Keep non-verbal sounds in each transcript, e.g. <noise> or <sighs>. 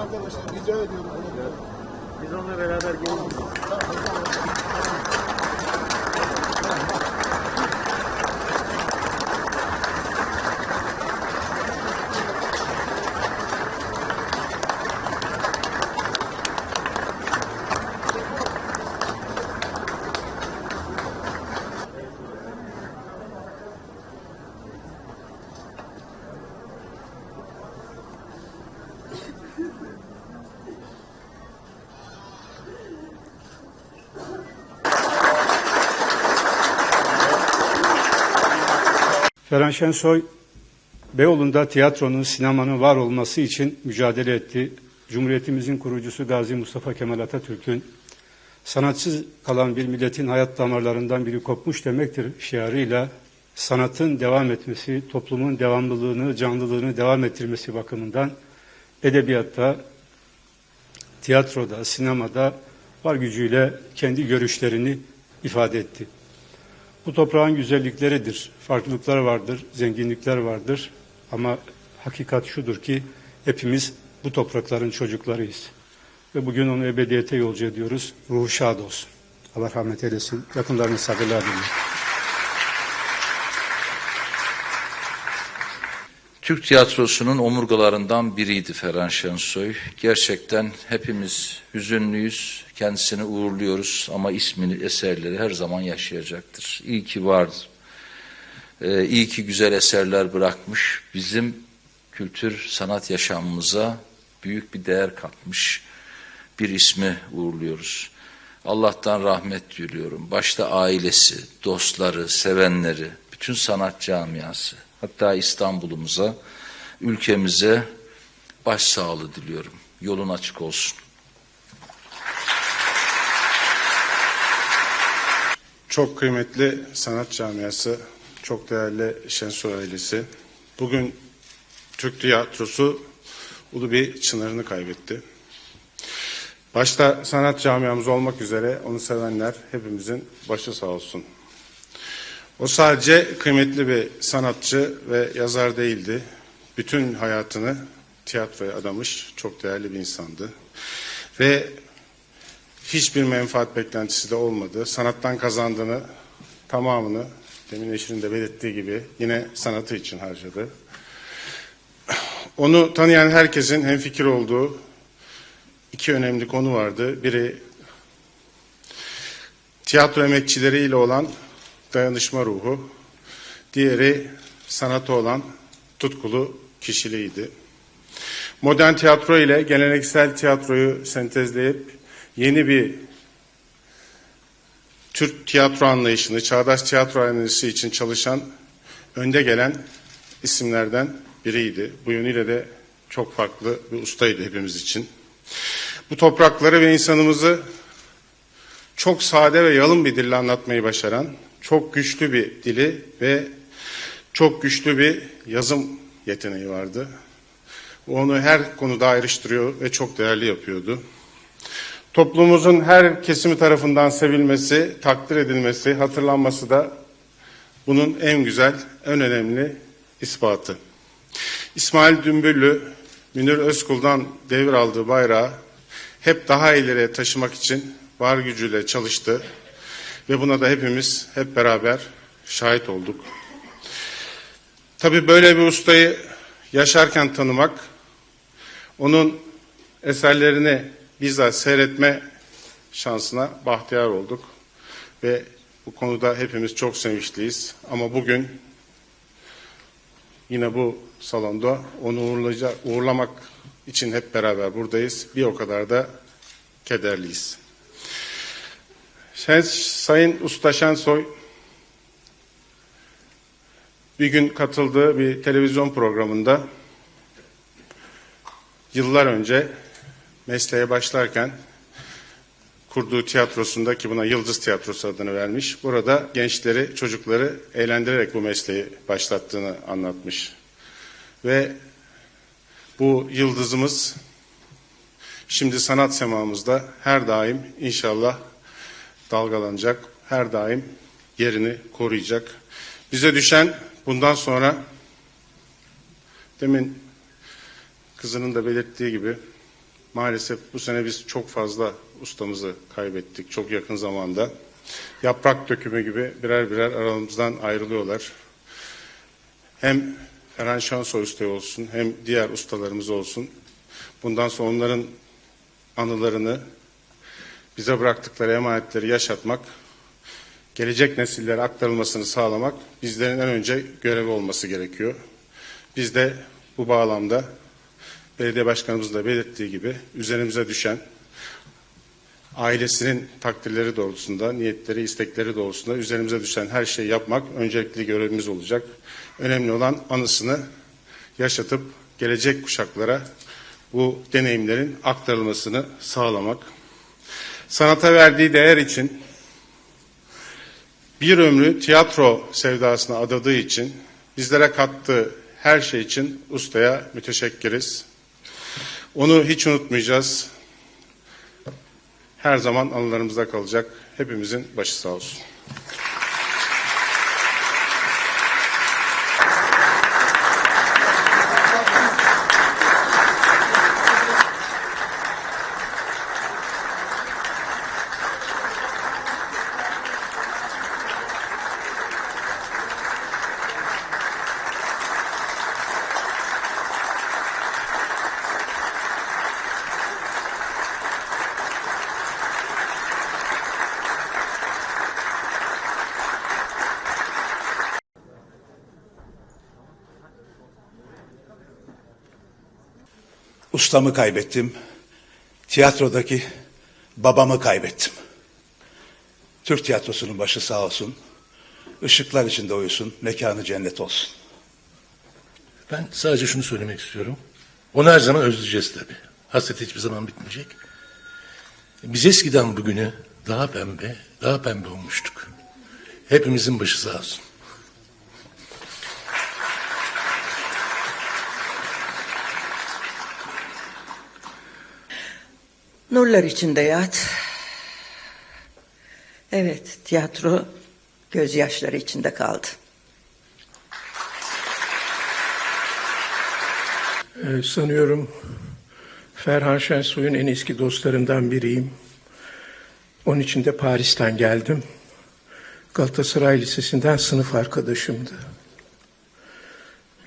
arkadaşlar rica ediyorum. Biz onunla beraber geliriz. Ferhan Şensoy, Beyoğlu'nda tiyatronun, sinemanın var olması için mücadele etti. Cumhuriyetimizin kurucusu Gazi Mustafa Kemal Atatürk'ün sanatsız kalan bir milletin hayat damarlarından biri kopmuş demektir şiarıyla sanatın devam etmesi, toplumun devamlılığını, canlılığını devam ettirmesi bakımından edebiyatta, tiyatroda, sinemada var gücüyle kendi görüşlerini ifade etti. Bu toprağın güzellikleridir, farklılıklar vardır, zenginlikler vardır ama hakikat şudur ki hepimiz bu toprakların çocuklarıyız. Ve bugün onu ebediyete yolcu ediyoruz. Ruhu şad olsun. Allah rahmet eylesin. Yakınlarını sabırlar diliyorum. Türk tiyatrosunun omurgalarından biriydi Ferhan Şensoy. Gerçekten hepimiz hüzünlüyüz, kendisini uğurluyoruz ama ismini, eserleri her zaman yaşayacaktır. İyi ki vardı. Ee, iyi ki güzel eserler bırakmış. Bizim kültür, sanat yaşamımıza büyük bir değer katmış bir ismi uğurluyoruz. Allah'tan rahmet diliyorum. Başta ailesi, dostları, sevenleri, bütün sanat camiası, hatta İstanbul'umuza, ülkemize başsağlığı diliyorum. Yolun açık olsun. Çok kıymetli sanat camiası, çok değerli Şensoy ailesi. Bugün Türk tiyatrosu ulu bir çınarını kaybetti. Başta sanat camiamız olmak üzere onu sevenler hepimizin başı sağ olsun. O sadece kıymetli bir sanatçı ve yazar değildi. Bütün hayatını tiyatroya adamış çok değerli bir insandı. Ve hiçbir menfaat beklentisi de olmadı. Sanattan kazandığını tamamını demin eşinin de belirttiği gibi yine sanatı için harcadı. Onu tanıyan herkesin hemfikir olduğu iki önemli konu vardı. Biri tiyatro emekçileriyle olan dayanışma ruhu, diğeri sanata olan tutkulu kişiliğiydi. Modern tiyatro ile geleneksel tiyatroyu sentezleyip yeni bir Türk tiyatro anlayışını, çağdaş tiyatro anlayışı için çalışan önde gelen isimlerden biriydi. Bu yönüyle de çok farklı bir ustaydı hepimiz için. Bu toprakları ve insanımızı çok sade ve yalın bir dille anlatmayı başaran, çok güçlü bir dili ve çok güçlü bir yazım yeteneği vardı. Onu her konuda ayrıştırıyor ve çok değerli yapıyordu. Toplumumuzun her kesimi tarafından sevilmesi, takdir edilmesi, hatırlanması da bunun en güzel, en önemli ispatı. İsmail Dümbüllü, Münir Özkul'dan devraldığı bayrağı hep daha ileriye taşımak için var gücüyle çalıştı ve buna da hepimiz hep beraber şahit olduk. Tabii böyle bir ustayı yaşarken tanımak, onun eserlerini bizzat seyretme şansına bahtiyar olduk ve bu konuda hepimiz çok sevinçliyiz. Ama bugün yine bu salonda onu uğurlamak için hep beraber buradayız. Bir o kadar da kederliyiz. Sen, Sayın Usta Şensoy bir gün katıldığı bir televizyon programında yıllar önce mesleğe başlarken kurduğu tiyatrosunda ki buna Yıldız Tiyatrosu adını vermiş. Burada gençleri, çocukları eğlendirerek bu mesleği başlattığını anlatmış. Ve bu yıldızımız şimdi sanat semamızda her daim inşallah dalgalanacak, her daim yerini koruyacak. Bize düşen bundan sonra demin kızının da belirttiği gibi Maalesef bu sene biz çok fazla ustamızı kaybettik çok yakın zamanda. Yaprak dökümü gibi birer birer aramızdan ayrılıyorlar. Hem Ferhan Şansoy Usta olsun hem diğer ustalarımız olsun. Bundan sonra onların anılarını bize bıraktıkları emanetleri yaşatmak, gelecek nesillere aktarılmasını sağlamak bizlerin en önce görevi olması gerekiyor. Biz de bu bağlamda belediye başkanımızın da belirttiği gibi üzerimize düşen ailesinin takdirleri doğrultusunda, niyetleri, istekleri doğrultusunda üzerimize düşen her şeyi yapmak öncelikli görevimiz olacak. Önemli olan anısını yaşatıp gelecek kuşaklara bu deneyimlerin aktarılmasını sağlamak. Sanata verdiği değer için bir ömrü tiyatro sevdasına adadığı için bizlere kattığı her şey için ustaya müteşekkiriz. Onu hiç unutmayacağız. Her zaman anılarımızda kalacak. Hepimizin başı sağ olsun. Ustamı kaybettim. Tiyatrodaki babamı kaybettim. Türk tiyatrosunun başı sağ olsun. Işıklar içinde uyusun, mekanı cennet olsun. Ben sadece şunu söylemek istiyorum. Onu her zaman özleyeceğiz tabii. Hasret hiçbir zaman bitmeyecek. Biz eskiden bugünü daha pembe, daha pembe olmuştuk. Hepimizin başı sağ olsun. Nurlar içinde yat. Evet, tiyatro gözyaşları içinde kaldı. Ee, sanıyorum Ferhan Şensoy'un en eski dostlarından biriyim. Onun için de Paris'ten geldim. Galatasaray Lisesi'nden sınıf arkadaşımdı.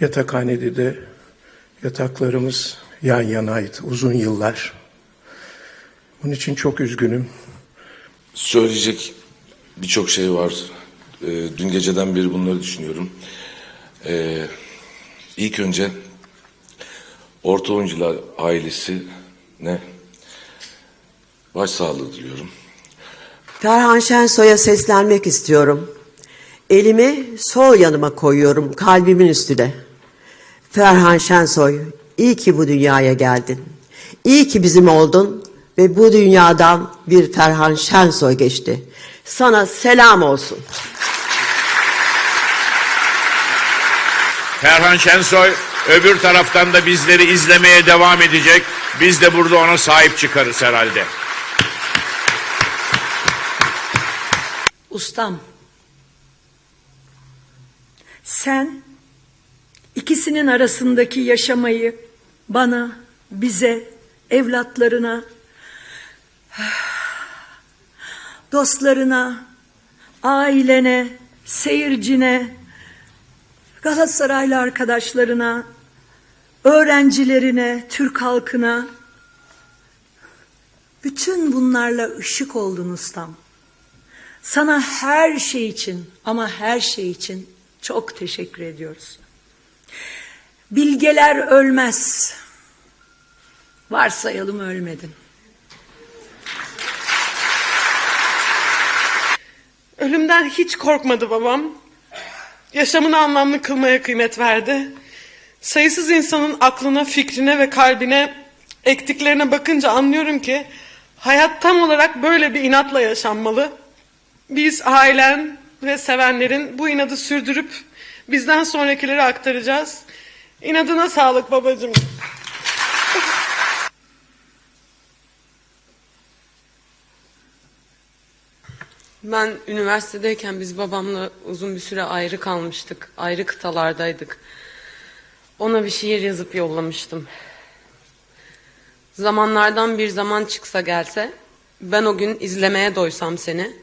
Yatakhanede de yataklarımız yan yanaydı uzun yıllar. Onun için çok üzgünüm. Söyleyecek birçok şey var. Ee, dün geceden beri bunları düşünüyorum. Ee, ilk önce Orta Oyuncular ailesine başsağlığı diliyorum. Ferhan Şensoy'a seslenmek istiyorum. Elimi sol yanıma koyuyorum kalbimin üstüne. Ferhan Şensoy, iyi ki bu dünyaya geldin. İyi ki bizim oldun ve bu dünyadan bir Ferhan Şensoy geçti. Sana selam olsun. Ferhan Şensoy öbür taraftan da bizleri izlemeye devam edecek. Biz de burada ona sahip çıkarız herhalde. Ustam. Sen ikisinin arasındaki yaşamayı bana, bize, evlatlarına, <sighs> dostlarına, ailene, seyircine, Galatasaraylı arkadaşlarına, öğrencilerine, Türk halkına bütün bunlarla ışık oldun ustam. Sana her şey için ama her şey için çok teşekkür ediyoruz. Bilgeler ölmez. Varsayalım ölmedin. Ölümden hiç korkmadı babam. Yaşamını anlamlı kılmaya kıymet verdi. Sayısız insanın aklına, fikrine ve kalbine ektiklerine bakınca anlıyorum ki hayat tam olarak böyle bir inatla yaşanmalı. Biz ailen ve sevenlerin bu inadı sürdürüp bizden sonrakilere aktaracağız. İnadına sağlık babacığım. Ben üniversitedeyken biz babamla uzun bir süre ayrı kalmıştık. Ayrı kıtalardaydık. Ona bir şiir yazıp yollamıştım. Zamanlardan bir zaman çıksa gelse, ben o gün izlemeye doysam seni.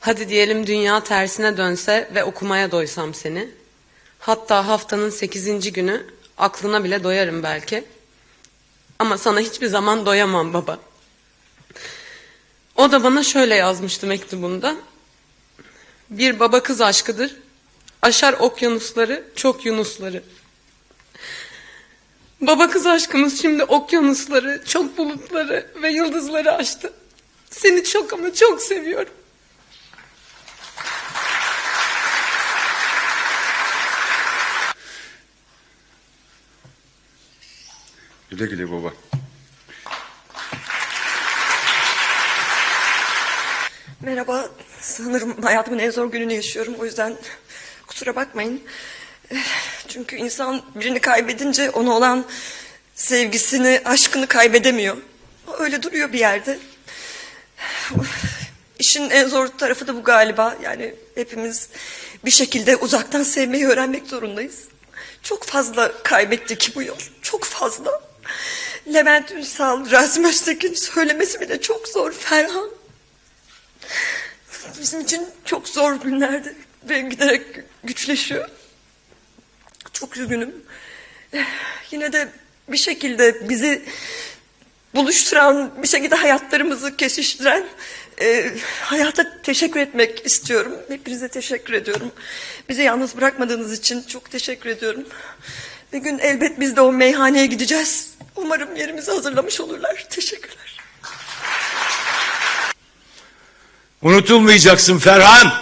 Hadi diyelim dünya tersine dönse ve okumaya doysam seni. Hatta haftanın sekizinci günü aklına bile doyarım belki. Ama sana hiçbir zaman doyamam baba. O da bana şöyle yazmıştı mektubunda. Bir baba kız aşkıdır. Aşar okyanusları, çok yunusları. Baba kız aşkımız şimdi okyanusları, çok bulutları ve yıldızları aştı. Seni çok ama çok seviyorum. Güle güle baba. Merhaba. Sanırım hayatımın en zor gününü yaşıyorum. O yüzden kusura bakmayın. Çünkü insan birini kaybedince ona olan sevgisini, aşkını kaybedemiyor. Öyle duruyor bir yerde. İşin en zor tarafı da bu galiba. Yani hepimiz bir şekilde uzaktan sevmeyi öğrenmek zorundayız. Çok fazla kaybettik bu yıl. Çok fazla. Levent Ünsal, Rasim Öztekin söylemesi bile çok zor. Ferhan. Bizim için çok zor günlerdi ve giderek güçleşiyor. Çok üzgünüm. Yine de bir şekilde bizi buluşturan, bir şekilde hayatlarımızı kesiştiren e, hayata teşekkür etmek istiyorum. Hepinize teşekkür ediyorum. Bizi yalnız bırakmadığınız için çok teşekkür ediyorum. Bir gün elbet biz de o meyhaneye gideceğiz. Umarım yerimizi hazırlamış olurlar. Teşekkürler. Unutulmayacaksın Ferhan.